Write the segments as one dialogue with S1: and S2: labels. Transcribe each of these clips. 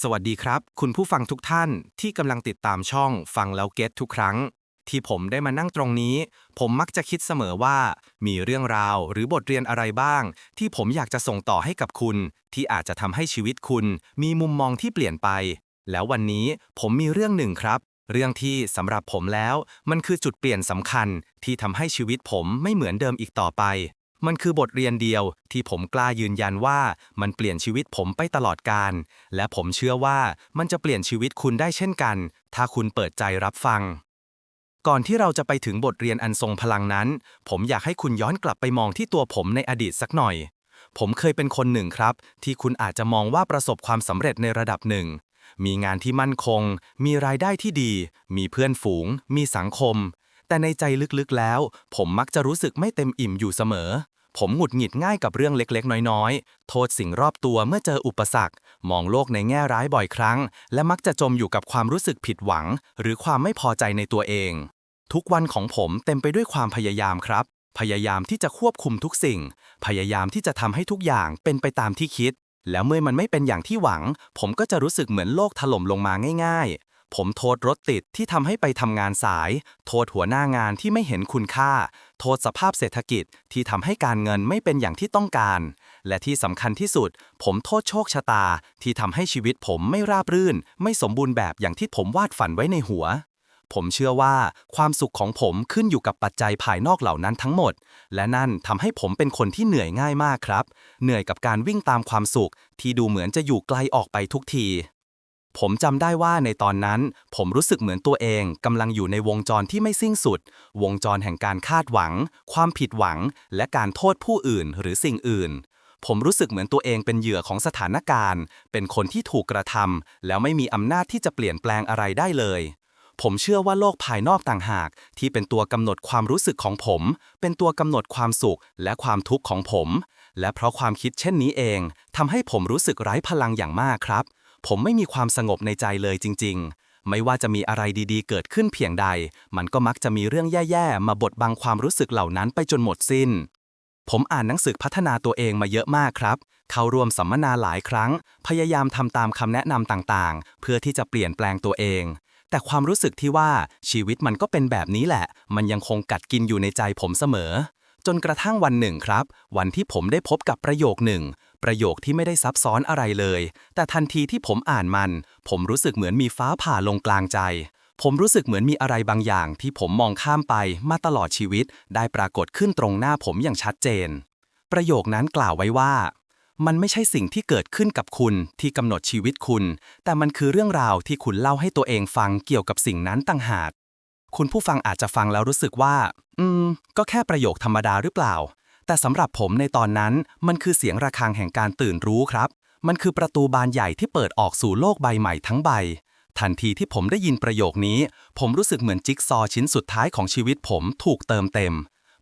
S1: สวัสดีครับ คุณผู้ฟังทุกท่านที่กำลังติดตามช่องฟังแล้วเก็ตทุกครั้ง ที่ผมได้มานั่งตรงนี้ ผมมักจะคิดเสมอว่า มีเรื่องราวหรือบทเรียนอะไรบ้าง ที่ผมอยากจะส่งต่อให้กับคุณ ที่อาจจะทำให้ชีวิตคุณ มีมุมมองที่เปลี่ยนไป แล้ววันนี้ผมมีเรื่องหนึ่งครับ เรื่องที่สำหรับผมแล้ว มันคือจุดเปลี่ยนสำคัญที่ทำให้ชีวิตผมไม่เหมือนเดิมอีกต่อไป มันคือบทเรียนเดียวที่ผมกล้ายืนยันว่ามันเปลี่ยนชีวิตผมไปตลอดกาลและผมเชื่อว่ามันจะเปลี่ยนชีวิตคุณได้เช่นกัน ถ้าคุณเปิดใจรับฟัง ก่อนที่เราจะไปถึงบทเรียนอันทรงพลังนั้น ผมอยากให้คุณย้อนกลับไปมองที่ตัวผมในอดีตสักหน่อย ผมเคยเป็นคนหนึ่งครับ ที่คุณอาจจะมองว่าประสบความสำเร็จในระดับหนึ่ง มีงานที่มั่นคง มีรายได้ที่ดี มีเพื่อนฝูง มีสังคม แต่ในใจลึกๆแล้ว ผมมักจะรู้สึกไม่เต็มอิ่มอยู่เสมอ ผมหงุดหงิดง่ายกับเรื่องเล็กๆ น้อยๆ โทษสิ่งรอบตัวเมื่อเจออุปสรรค มองโลกในแง่ร้ายบ่อยครั้ง และมักจะจมอยู่กับความรู้สึกผิดหวัง หรือความไม่พอใจในตัวเอง ทุกวันของผมเต็มไปด้วยความพยายามครับ พยายามที่จะควบคุมทุกสิ่ง พยายามที่จะทำให้ทุกอย่างเป็นไปตามที่คิด แล้วเมื่อมันไม่เป็นอย่างที่หวัง ผมก็จะรู้สึกเหมือนโลกถล่มลงมาง่าย ๆ ผมโทษรถติดที่ทำให้ไปทำงานสาย โทษหัวหน้างานที่ไม่เห็นคุณค่า โทษสภาพเศรษฐกิจที่ทำให้การเงินไม่เป็นอย่างที่ต้องการ และที่สำคัญที่สุด ผมโทษโชคชะตา ที่ทำให้ชีวิตผมไม่ราบรื่น ไม่สมบูรณ์แบบอย่างที่ผมวาดฝันไว้ในหัว ผมเชื่อว่าความสุขของผมขึ้นอยู่กับปัจจัยภายนอกเหล่านั้นทั้งหมด และนั่นทำให้ผมเป็นคนที่เหนื่อยง่ายมากครับ เหนื่อยกับการวิ่งตามความสุข ที่ดูเหมือนจะอยู่ไกลออกไปทุกที ผมจำได้ว่าในตอนนั้น ผมรู้สึกเหมือนตัวเองกำลังอยู่ในวงจรที่ไม่สิ้นสุด วงจรแห่งการคาดหวัง ความผิดหวัง และการโทษผู้อื่นหรือสิ่งอื่น ผมรู้สึกเหมือนตัวเองเป็นเหยื่อของสถานการณ์ เป็นคนที่ถูกกระทำแล้วไม่มีอำนาจที่จะเปลี่ยนแปลงอะไรได้เลยผมเชื่อว่าโลกภายนอกต่างหาก ที่เป็นตัวกำหนดความรู้สึกของผม เป็นตัวกำหนดความสุขและความทุกข์ของผม และเพราะความคิดเช่นนี้เองทำให้ผมรู้สึกไร้พลังอย่างมากครับ ผมไม่มีความสงบในใจเลยจริง ๆ ไม่ว่าจะมีอะไรดีๆ เกิดขึ้นเพียงใด มันก็มักจะมีเรื่องแย่ๆ มาบดบังความรู้สึกเหล่านั้นไปจนหมดสิ้น ผมอ่านหนังสือพัฒนาตัวเองมาเยอะมากครับ เข้าร่วมสัมมนาหลายครั้ง พยายามทำตามคำแนะนำต่างๆ เพื่อที่จะเปลี่ยนแปลงตัวเอง แต่ความรู้สึกที่ว่าชีวิตมันก็เป็นแบบนี้แหละ มันยังคงกัดกินอยู่ในใจผมเสมอจนกระทั่งวันหนึ่งครับ วันที่ผมได้พบกับประโยคหนึ่ง ประโยคที่ไม่ได้ซับซ้อนอะไรเลย แต่ทันทีที่ผมอ่านมัน ผมรู้สึกเหมือนมีฟ้าผ่าลงกลางใจ ผมรู้สึกเหมือนมีอะไรบางอย่างที่ผมมองข้ามไปมาตลอดชีวิต ได้ปรากฏขึ้นตรงหน้าผมอย่างชัดเจน ประโยคนั้นกล่าวไว้ว่า มันไม่ใช่สิ่งที่เกิดขึ้นกับคุณที่กำหนดชีวิตคุณ แต่มันคือเรื่องราวที่คุณเล่าให้ตัวเองฟังเกี่ยวกับสิ่งนั้นต่างหากคุณผู้ฟังอาจจะฟังแล้วรู้สึกว่า อืม ก็แค่ประโยคธรรมดาหรือเปล่า แต่สำหรับผมในตอนนั้นมันคือเสียงระฆังแห่งการตื่นรู้ครับ มันคือประตูบานใหญ่ที่เปิดออกสู่โลกใบใหม่ทั้งใบ ทันทีที่ผมได้ยินประโยคนี้ ผมรู้สึกเหมือนจิ๊กซอชิ้นสุดท้ายของชีวิตผมถูกเติมเต็ม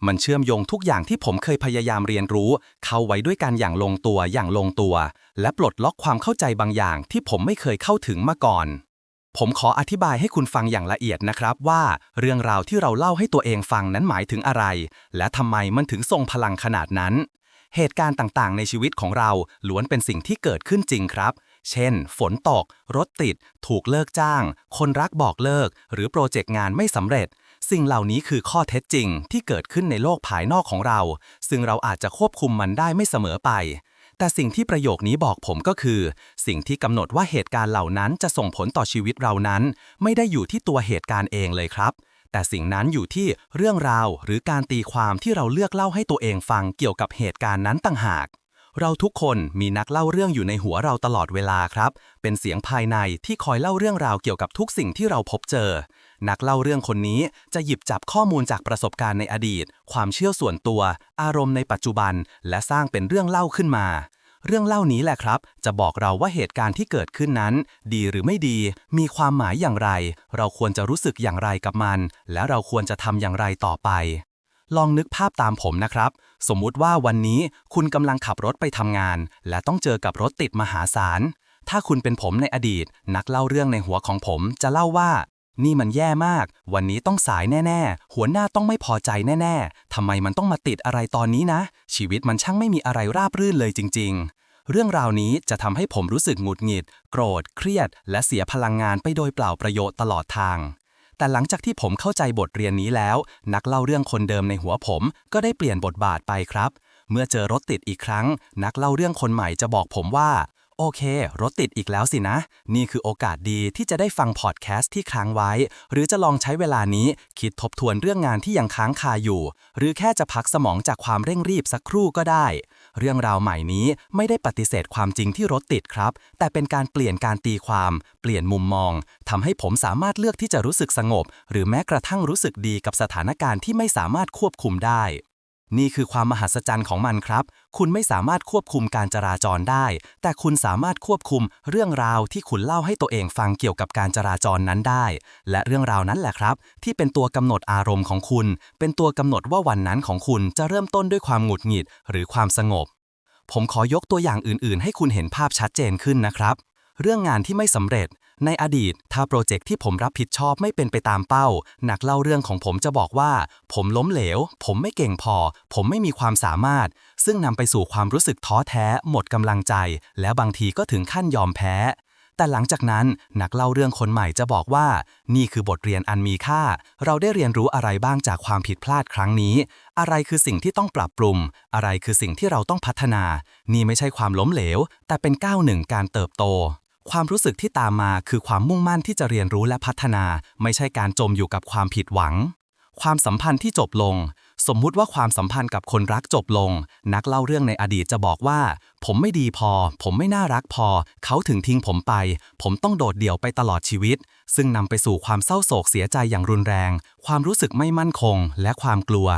S1: มันเชื่อมโยงทุกอย่างที่ผมเคยพยายามเรียนรู้ เข้าไว้ด้วยกันอย่างลงตัวอย่างลงตัว และปลดล็อกความเข้าใจบางอย่างที่ผมไม่เคยเข้าถึงมาก่อน ผมขออธิบายให้คุณฟังอย่างละเอียดนะครับว่า เรื่องราวที่เราเล่าให้ตัวเองฟังนั้นหมายถึงอะไร และทำไมมันถึงทรงพลังขนาดนั้น เหตุการณ์ต่างๆ ในชีวิตของเราล้วนเป็นสิ่งที่เกิดขึ้นจริงครับ เช่น ฝนตก รถติด ถูกเลิกจ้าง คนรักบอกเลิก หรือโปรเจกต์งานไม่สำเร็จ สิ่งเหล่านี้คือข้อเท็จจริงที่เกิดขึ้นในโลกภายนอกของเรา ซึ่งเราอาจจะควบคุมมันได้ไม่เสมอไป แต่สิ่งที่ประโยคนี้บอกผมก็คือ สิ่งที่กำหนดว่าเหตุการณ์เหล่านั้นจะส่งผลต่อชีวิตเรานั้น ไม่ได้อยู่ที่ตัวเหตุการณ์เองเลยครับ แต่สิ่งนั้นอยู่ที่เรื่องราวหรือการตีความที่เราเลือกเล่าให้ตัวเองฟังเกี่ยวกับเหตุการณ์นั้นต่างหาก เราทุกคนมีนักเล่าเรื่องอยู่ในหัวเราตลอดเวลาครับ เป็นเสียงภายในที่คอยเล่าเรื่องราวเกี่ยวกับทุกสิ่งที่เราพบเจอ นักเล่าเรื่องคนนี้จะหยิบจับข้อมูลจากประสบการณ์ในอดีต ความเชื่อส่วนตัว อารมณ์ในปัจจุบัน และสร้างเป็นเรื่องเล่าขึ้นมา เรื่องเล่านี้แหละครับ จะบอกเราว่าเหตุการณ์ที่เกิดขึ้นนั้น ดีหรือไม่ดี มีความหมายอย่างไร เราควรจะรู้สึกอย่างไรกับมัน และเราควรจะทำอย่างไรต่อไป ลองนึกภาพตามผมนะครับ สมมุติว่าวันนี้คุณกำลังขับรถไปทำงาน และต้องเจอกับรถติดมหาศาล ถ้าคุณเป็นผมในอดีต นักเล่าเรื่องในหัวของผมจะเล่าว่า นี่มันแย่มาก วันนี้ต้องสายแน่ๆ หัวหน้าต้องไม่พอใจแน่ๆทำไมมันต้องมาติดอะไรตอนนี้นะ ชีวิตมันช่างไม่มีอะไรราบรื่นเลยจริง ๆเรื่องราวนี้จะทำให้ผมรู้สึกหงุดหงิด โกรธ เครียด และเสียพลังงานไปโดยเปล่าประโยชน์ตลอดทาง แต่หลังจากที่ผมเข้าใจบทเรียนนี้แล้ว นักเล่าเรื่องคนเดิมในหัวผมก็ได้เปลี่ยนบทบาทไปครับ เมื่อเจอรถติดอีกครั้ง นักเล่าเรื่องคนใหม่จะบอกผมว่า โอเค รถติดอีกแล้วสินะ นี่คือโอกาสดีที่จะได้ฟังพอดแคสต์ที่ค้างไว้ หรือจะลองใช้เวลานี้ คิดทบทวนเรื่องงานที่ยังค้างคาอยู่ หรือแค่จะพักสมองจากความเร่งรีบสักครู่ก็ได้ เรื่องราวใหม่นี้ไม่ได้ปฏิเสธความจริงที่รถติดครับ แต่เป็นการเปลี่ยนการตีความ เปลี่ยนมุมมองทำให้ผมสามารถเลือกที่จะรู้สึกสงบ หรือแม้กระทั่งรู้สึกดีกับสถานการณ์ที่ไม่สามารถควบคุมได้ นี่คือความมหัศจรรย์ของมันครับ คุณไม่สามารถควบคุมการจราจรได้ แต่คุณสามารถควบคุมเรื่องราวที่คุณเล่าให้ตัวเองฟังเกี่ยวกับการจราจรนั้นได้ และเรื่องราวนั้นแหละครับ ที่เป็นตัวกำหนดอารมณ์ของคุณ เป็นตัวกำหนดว่าวันนั้นของคุณจะเริ่มต้นด้วยความหงุดหงิด หรือความสงบ ผมขอยกตัวอย่างอื่น ๆ ให้คุณเห็นภาพชัดเจนขึ้นนะครับ เรื่องงานที่ไม่สำเร็จ ในอดีต ถ้าโปรเจกต์ที่ผมรับผิดชอบไม่เป็นไปตามเป้า นักเล่าเรื่องของผมจะบอกว่า ผมล้มเหลว ผมไม่เก่งพอ ผมไม่มีความสามารถ ซึ่งนำไปสู่ความรู้สึกท้อแท้ หมดกำลังใจ แล้วบางทีก็ถึงขั้นยอมแพ้ แต่หลังจากนั้น นักเล่าเรื่องคนใหม่จะบอกว่า นี่คือบทเรียนอันมีค่า เราได้เรียนรู้อะไรบ้างจากความผิดพลาดครั้งนี้ อะไรคือสิ่งที่ต้องปรับปรุง อะไรคือสิ่งที่เราต้องพัฒนา นี่ไม่ใช่ความล้มเหลว แต่เป็นก้าวหนึ่งการเติบโต ความรู้สึกที่ตามมาคือความมุ่งมั่นที่จะเรียนรู้และพัฒนา ไม่ใช่การจมอยู่กับความผิดหวัง ความสัมพันธ์ที่จบลง สมมุติว่าความสัมพันธ์กับคนรักจบลง นักเล่าเรื่องในอดีตจะบอกว่า ผมไม่ดีพอ ผมไม่น่ารักพอ เขาถึงทิ้งผมไป ผมต้องโดดเดี่ยวไปตลอดชีวิต ซึ่งนำไปสู่ความเศร้าโศกเสียใจอย่างรุนแรง ความรู้สึกไม่มั่นคง และความกลัว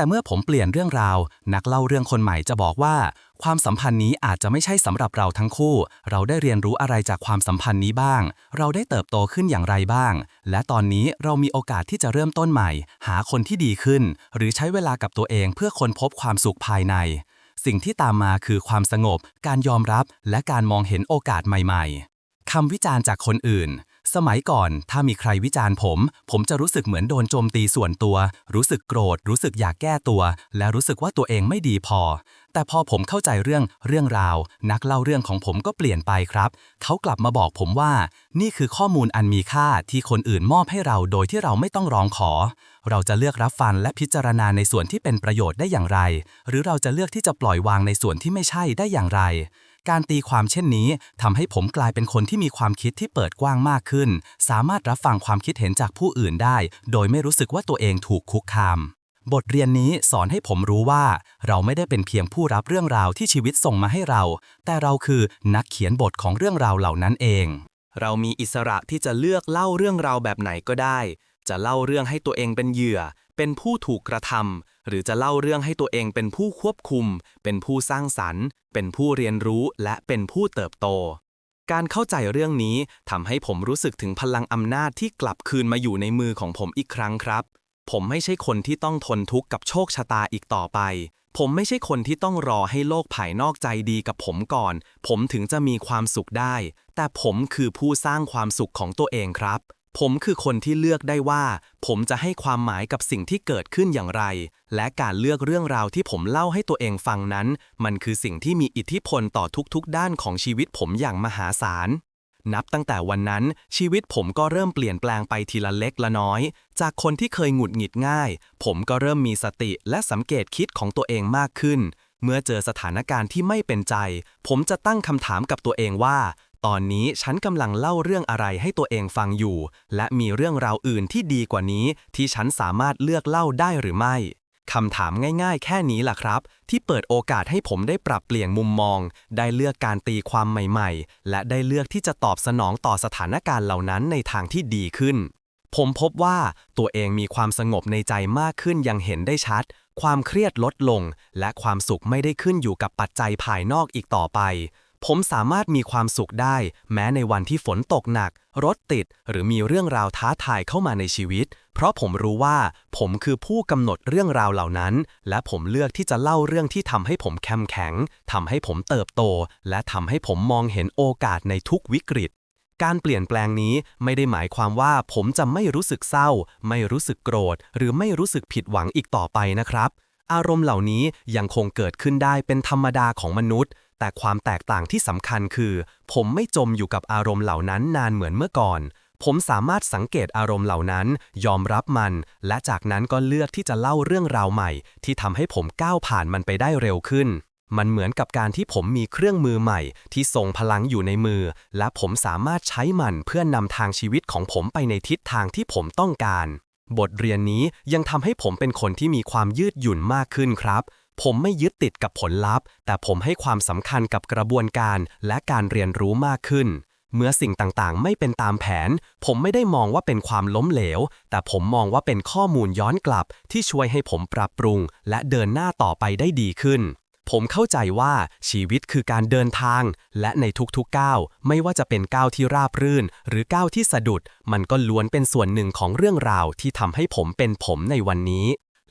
S1: แต่เมื่อผมเปลี่ยนเรื่องราว นักเล่าเรื่องคนใหม่จะบอกว่า ความสัมพันธ์นี้อาจจะไม่ใช่สำหรับเราทั้งคู่ เราได้เรียนรู้อะไรจากความสัมพันธ์นี้บ้าง เราได้เติบโตขึ้นอย่างไรบ้าง และตอนนี้เรามีโอกาสที่จะเริ่มต้นใหม่ หาคนที่ดีขึ้น หรือใช้เวลากับตัวเองเพื่อค้นพบความสุขภายใน สิ่งที่ตามมาคือความสงบ การยอมรับ และการมองเห็นโอกาสใหม่ ๆคำวิจารณ์จากคนอื่น สมัยก่อน ถ้ามีใครวิจารณ์ผม ผมจะรู้สึกเหมือนโดนโจมตีส่วนตัว รู้สึกโกรธ รู้สึกอยากแก้ตัว และรู้สึกว่าตัวเองไม่ดีพอ แต่พอผมเข้าใจเรื่องเรื่องราว นักเล่าเรื่องของผมก็เปลี่ยนไปครับ เขากลับมาบอกผมว่า นี่คือข้อมูลอันมีค่าที่คนอื่นมอบให้เราโดยที่เราไม่ต้องร้องขอ เราจะเลือกรับฟังและพิจารณาในส่วนที่เป็นประโยชน์ได้อย่างไร หรือเราจะเลือกที่จะปล่อยวางในส่วนที่ไม่ใช่ได้อย่างไร การตีความเช่นนี้ทำให้ผมกลายเป็นคนที่มีความคิดที่เปิดกว้างมากขึ้น สามารถรับฟังความคิดเห็นจากผู้อื่นได้ โดยไม่รู้สึกว่าตัวเองถูกคุกคาม บทเรียนนี้สอนให้ผมรู้ว่า เราไม่ได้เป็นเพียงผู้รับเรื่องราวที่ชีวิตส่งมาให้เรา แต่เราคือนักเขียนบทของเรื่องราวเหล่านั้นเอง
S2: เรามีอิสระที่จะเลือกเล่าเรื่องราวแบบไหนก็ได้ จะเล่าเรื่องให้ตัวเองเป็นเหยื่อ เป็นผู้ถูกกระทำหรือจะเล่าเรื่องให้ตัวเองเป็นผู้ควบคุม เป็นผู้สร้างสรรค์ เป็นผู้เรียนรู้และเป็นผู้เติบโต การเข้าใจเรื่องนี้ทำให้ผมรู้สึกถึงพลังอำนาจที่กลับคืนมาอยู่ในมือของผมอีกครั้งครับ ผมไม่ใช่คนที่ต้องทนทุกข์กับโชคชะตาอีกต่อไป ผมไม่ใช่คนที่ต้องรอให้โลกภายนอกใจดีกับผมก่อน ผมถึงจะมีความสุขได้ แต่ผมคือผู้สร้างความสุขของตัวเองครับ ผมคือคนที่เลือกได้ว่า ผมจะให้ความหมายกับสิ่งที่เกิดขึ้นอย่างไร และการเลือกเรื่องราวที่ผมเล่าให้ตัวเองฟังนั้น มันคือสิ่งที่มีอิทธิพลต่อทุกๆ ด้านของชีวิตผมอย่างมหาศาล นับตั้งแต่วันนั้นชีวิตผมก็เริ่มเปลี่ยนแปลงไปทีละเล็กละน้อย จากคนที่เคยหงุดหงิดง่าย ผมก็เริ่มมีสติและสังเกตคิดของตัวเองมากขึ้น เมื่อเจอสถานการณ์ที่ไม่เป็นใจ ผมจะตั้งคำถามกับตัวเองว่า ตอนนี้ฉันกำลังเล่าเรื่องอะไรให้ตัวเองฟังอยู่ และมีเรื่องราวอื่นที่ดีกว่านี้ ที่ฉันสามารถเลือกเล่าได้หรือไม่คำถามง่ายๆ แค่นี้ล่ะครับ ที่เปิดโอกาสให้ผมได้ปรับเปลี่ยนมุมมอง ได้เลือกการตีความใหม่ๆ และได้เลือกที่จะตอบสนองต่อสถานการณ์เหล่านั้นในทางที่ดีขึ้น ผมพบว่าตัวเองมีความสงบในใจมากขึ้นอยังเห็นได้ชัด ความเครียดลดลง และความสุขไม่ได้ขึ้นอยู่กับปัจจัยภายนอกอีกต่อไป ผมสามารถมีความสุขได้ แม้ในวันที่ฝนตกหนัก รถติด หรือมีเรื่องราวท้าทายเข้ามาในชีวิต เพราะผมรู้ว่า ผมคือผู้กำหนดเรื่องราวเหล่านั้น และผมเลือกที่จะเล่าเรื่องที่ทำให้ผมเข้มแข็งทำให้ผมเติบโต และทำให้ผมมองเห็นโอกาสในทุกวิกฤตการเปลี่ยนแปลงนี้ไม่ได้หมายความว่าผมจะไม่รู้สึกเศร้า ไม่รู้สึกโกรธ หรือไม่รู้สึกผิดหวังอีกต่อไปนะครับ อารมณ์เหล่านี้ยังคงเกิดขึ้นได้เป็นธรรมดาของมนุษย์ แต่ความแตกต่างที่สำคัญคือ ผมไม่จมอยู่กับอารมณ์เหล่านั้นนานเหมือนเมื่อก่อน ผมสามารถสังเกตอารมณ์เหล่านั้น ยอมรับมัน และจากนั้นก็เลือกที่จะเล่าเรื่องราวใหม่ ที่ทำให้ผมก้าวผ่านมันไปได้เร็วขึ้น มันเหมือนกับการที่ผมมีเครื่องมือใหม่ ที่ทรงพลังอยู่ในมือ และผมสามารถใช้มันเพื่อนำทางชีวิตของผมไปในทิศทางที่ผมต้องการบทเรียนนี้ยังทำให้ผมเป็นคนที่มีความยืดหยุ่นมากขึ้นครับ ผมไม่ยึดติดกับผลลัพธ์ แต่ผมให้ความสำคัญกับกระบวนการและการเรียนรู้มากขึ้น เมื่อสิ่งต่างๆ ไม่เป็นตามแผน ผมไม่ได้มองว่าเป็นความล้มเหลว แต่ผมมองว่าเป็นข้อมูลย้อนกลับ ที่ช่วยให้ผมปรับปรุง และเดินหน้าต่อไปได้ดีขึ้น ผมเข้าใจว่าชีวิตคือการเดินทาง และในทุกๆก้าวไม่ว่าจะเป็นก้าวที่ราบรื่น หรือก้าวที่สะดุด มันก็ล้วนเป็นส่วนหนึ่งของเรื่องราวที่ทำให้ผมเป็นผมในวันนี้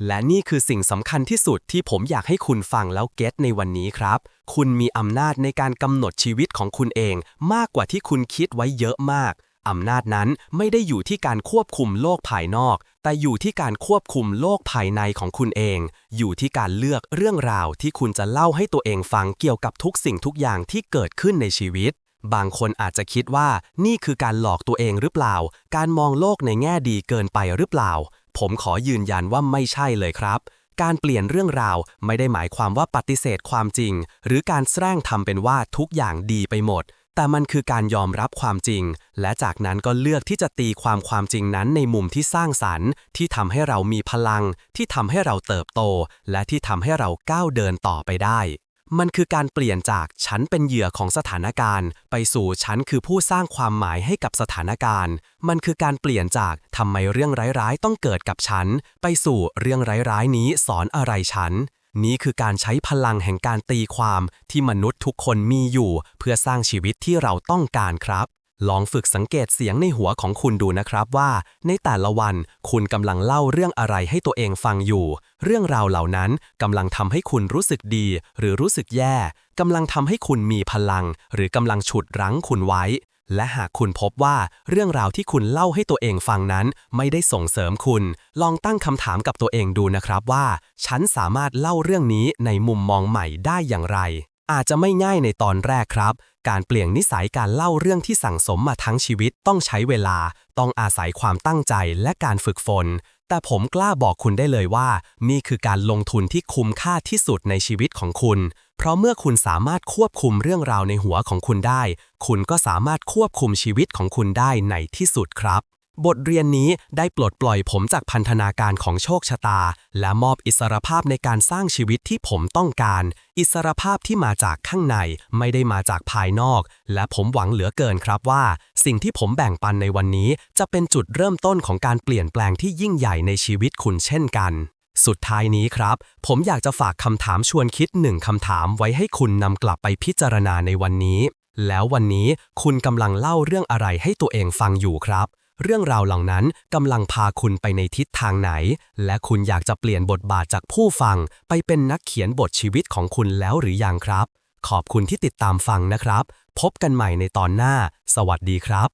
S2: และนี่คือสิ่งสำคัญที่สุดที่ผมอยากให้คุณฟังแล้วเก็ตในวันนี้ครับ คุณมีอำนาจในการกำหนดชีวิตของคุณเอง มากกว่าที่คุณคิดไว้เยอะมากอำนาจนั้นไม่ได้อยู่ที่การควบคุมโลกภายนอก แต่อยู่ที่การควบคุมโลกภายในของคุณเอง อยู่ที่การเลือกเรื่องราวที่คุณจะเล่าให้ตัวเองฟังเกี่ยวกับทุกสิ่งทุกอย่างที่เกิดขึ้นในชีวิต บางคนอาจจะคิดว่านี่คือการหลอกตัวเองหรือเปล่า การมองโลกในแง่ดีเกินไปหรือเปล่า ผมขอยืนยันว่าไม่ใช่เลยครับ การเปลี่ยนเรื่องราวไม่ได้หมายความว่าปฏิเสธความจริง หรือการแสร้งทำเป็นว่าทุกอย่างดีไปหมด แต่มันคือการยอมรับความจริง และจากนั้นก็เลือกที่จะตีความความจริงนั้นในมุมที่สร้างสรรค์ ที่ทำให้เรามีพลัง ที่ทำให้เราเติบโต และที่ทำให้เราก้าวเดินต่อไปได้ มันคือการเปลี่ยนจากฉันเป็นเหยื่อของสถานการณ์ ไปสู่ฉันคือผู้สร้างความหมายให้กับสถานการณ์ มันคือการเปลี่ยนจากทำไมเรื่องร้ายๆ ต้องเกิดกับฉัน ไปสู่เรื่องร้ายๆ นี้สอนอะไรฉัน นี้คือการใช้พลังแห่งการตีความที่มนุษย์ทุกคนมีอยู่ เพื่อสร้างชีวิตที่เราต้องการครับ ลองฝึกสังเกตเสียงในหัวของคุณดูนะครับว่า ในแต่ละวันคุณกำลังเล่าเรื่องอะไรให้ตัวเองฟังอยู่ เรื่องราวเหล่านั้นกำลังทำให้คุณรู้สึกดี หรือรู้สึกแย่กำลังทำให้คุณมีพลัง หรือกำลังฉุดรั้งคุณไว้ และหากคุณพบว่าเรื่องราวที่คุณเล่าให้ตัวเองฟังนั้น ไม่ได้ส่งเสริมคุณ ลองตั้งคำถามกับตัวเองดูนะครับว่า ฉันสามารถเล่าเรื่องนี้ในมุมมองใหม่ได้อย่างไรอาจจะไม่ง่ายในตอนแรกครับ การเปลี่ยนนิสัยการเล่าเรื่องที่สั่งสมมาทั้งชีวิตต้องใช้เวลา ต้องอาศัยความตั้งใจและการฝึกฝน แต่ผมกล้าบอกคุณได้เลยว่า นี่คือการลงทุนที่คุ้มค่าที่สุดในชีวิตของคุณ เพราะเมื่อคุณสามารถควบคุมเรื่องราวในหัวของคุณได้ คุณก็สามารถควบคุมชีวิตของคุณได้ในที่สุดครับ บทเรียนนี้ได้ปลดปล่อยผมจากพันธนาการของโชคชะตา และมอบอิสรภาพในการสร้างชีวิตที่ผมต้องการ อิสรภาพที่มาจากข้างในไม่ได้มาจากภายนอก และผมหวังเหลือเกินครับว่า สิ่งที่ผมแบ่งปันในวันนี้ จะเป็นจุดเริ่มต้นของการเปลี่ยนแปลงที่ยิ่งใหญ่ในชีวิตคุณเช่นกันสุดท้ายนี้ครับ ผมอยากจะฝากคำถามชวนคิดหนึ่งคำถามไว้ให้คุณนำกลับไปพิจารณาในวันนี้ แล้ววันนี้คุณกำลังเล่าเรื่องอะไรให้ตัวเองฟังอยู่ครับ เรื่องราวเหล่านั้นกำลังพาคุณไปในทิศทางไหน และคุณอยากจะเปลี่ยนบทบาทจากผู้ฟัง ไปเป็นนักเขียนบทชีวิตของคุณแล้วหรือยังครับ ขอบคุณที่ติดตามฟังนะครับ พบกันใหม่ในตอนหน้า สวัสดีครับ